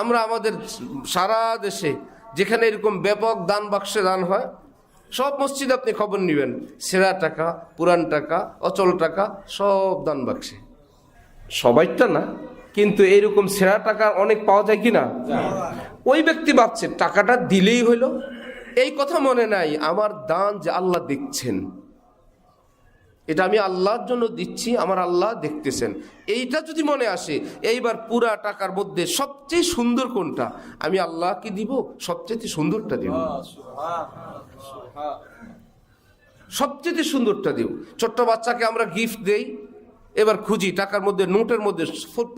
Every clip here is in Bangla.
আমরা আমাদের সারা দেশে যেখানে এরকম ব্যাপক দান বাক্সে দান হয়, সব মসজিদে আপনি খবর নেবেন, সেরা টাকা, পুরান টাকা, অচল টাকা, সব দান বাক্সে। সবাইটা না, কিন্তু এইরকম সেরা টাকা অনেক পাওয়া যায় কি না ওই ব্যক্তি ভাবছে, টাকাটা দিলেই হইল এই কথা মনে নাই, আমার দান যে আল্লাহ দেখছেন এটা আমি আল্লাহর জন্য দিচ্ছি আমার আল্লাহ দেখতেছেন। এইটা যদি মনে আসে এইবার পুরা টাকার মধ্যে সবচেয়ে সুন্দর কোনটা? আমি আল্লাহকে দিব সবচেয়ে সুন্দরটা দিব। সবচেয়ে সুন্দরটা দিব। ছোট্ট বাচ্চাকে আমরা গিফট দেই। এবার খুঁজি, টাকার মধ্যে, নোটের মধ্যে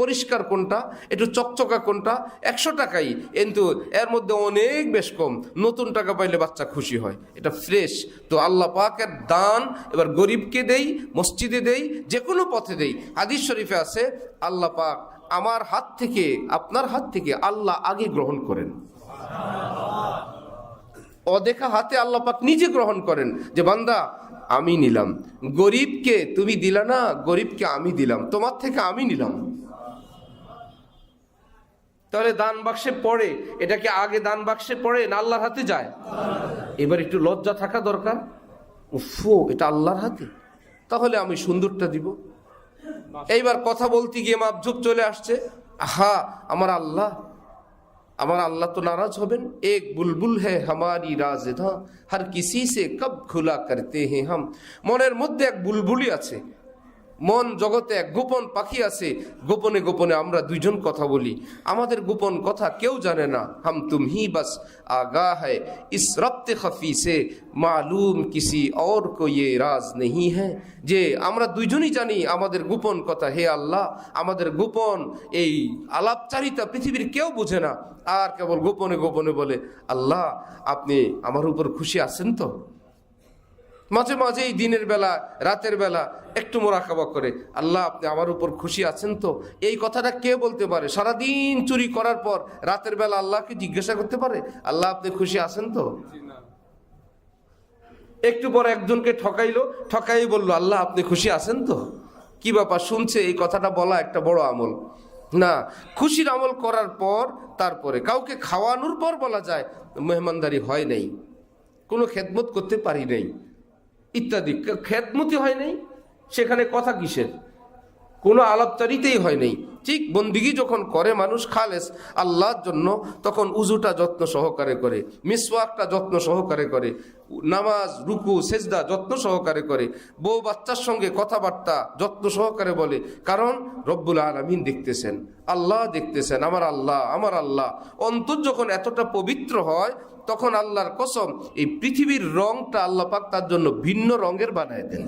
পরিষ্কার কোনটা, একটু চকচকা কোনটা, একশো টাকাই। কিন্তু এর মধ্যে অনেক বেশ কম, নতুন টাকা পাইলে বাচ্চা খুশি হয়। এটা ফ্রেশ। তো আল্লাহ পাকের দান এবার গরিবকে দেই, মসজিদে দেই যে কোনো পথে দেই। হাদিস শরীফে আছে, আল্লাহ পাক আমার হাত থেকে, আপনার হাত থেকে আল্লাহ আগে গ্রহণ করেন। অদেখা হাতে আল্লাহ পাক নিজে গ্রহণ করেন যে বান্দা আমি নিলাম। গরিবকে তুমি দিলা না, গরিবকে আমি দিলাম। তোমার থেকে আমি নিলাম। তাহলে দান বাক্সে পড়ে এটাকে আগে দান বাক্সে পড়ে না আল্লাহর হাতে যায়? এবার একটু লজ্জা থাকা দরকার। উফো এটা আল্লাহর হাতে? তাহলে আমি সুন্দরটা দিব। এইবার কথা বলতে গিয়ে মাপঝুপ চলে আসছে। আহা, আমার আল্লাহ। আমার আল্লাহ তো নারাজ হবেন। এক বুলবুল হ্যাঁ হামারি রাজ হর কিসি সে কব খুলা করতে হ্যাঁ হাম। মনের মধ্যে এক বুলবুলি আছে। মন জগতে এক গোপন পাখি আছে, গোপনে গোপনে আমরা দুইজন কথা বলি। আমাদের গোপন কথা কেউ জানে না। হাম তুম হি বাস আগা হ্যায় ইস খফি সে। মালুম কিসি ওর কে ইয়ে রাজ নেই হ্যাঁ যে আমরা দুইজনই জানি আমাদের গোপন কথা হে আল্লাহ। আমাদের গোপন এই আলাপচারিতা পৃথিবীর কেউ বুঝে না। আর কেবল গোপনে গোপনে বলে, আল্লাহ, আপনি আমার উপর খুশি আছেন তো? মাঝে মাঝে এই দিনের বেলা, রাতের বেলা একটু মোরাকাবা করে। আল্লাহ, আপনি আমার উপর খুশি আছেন তো? এই কথাটা কে বলতে পারে? সারাদিন চুরি করার পর রাতের বেলা আল্লাহকে জিজ্ঞাসা করতে পারে? আল্লাহ, আপনি খুশি আছেন তো? একটু পর একজনকে ঠকাইলো, ঠকাই বলল, আল্লাহ, আপনি খুশি আছেন তো? কি ব্যাপার? শুনছে, এই কথাটা বলা একটা বড় আমল। না, খুশির আমল করার পর, তারপরে কাউকে খাওয়ানোর পর বলা যায়, মেহমানদারি হয় নাই। কোনো খেদমত করতে পারি নাই। ইত্যাদি। খেদমতি হয় নাই। সেখানে কথা কিসের? কোনো আলাপচারিতেই হয় নাই। ঠিক বন্দিগি যখন করে, মানুষ খালেস আল্লাহর জন্য, তখন উজুটা যত্ন সহকারে করে, মিসওয়াকটা যত্ন সহকারে করে, নামাজ, রুকু, সেজদা যত্ন সহকারে করে, বউ বাচ্চার সঙ্গে কথাবার্তা যত্ন সহকারে বলে। কারণ রব্বুল আলমিন দেখতেছেন, আল্লাহ দেখতেছেন, আমার আল্লাহ আমার আল্লাহ। অন্তর যখন এতটা পবিত্র হয়, তখন আল্লাহর কসম, এই পৃথিবীর রংটা আল্লাহ পাক তার জন্য ভিন্ন রঙের বানায় দেন।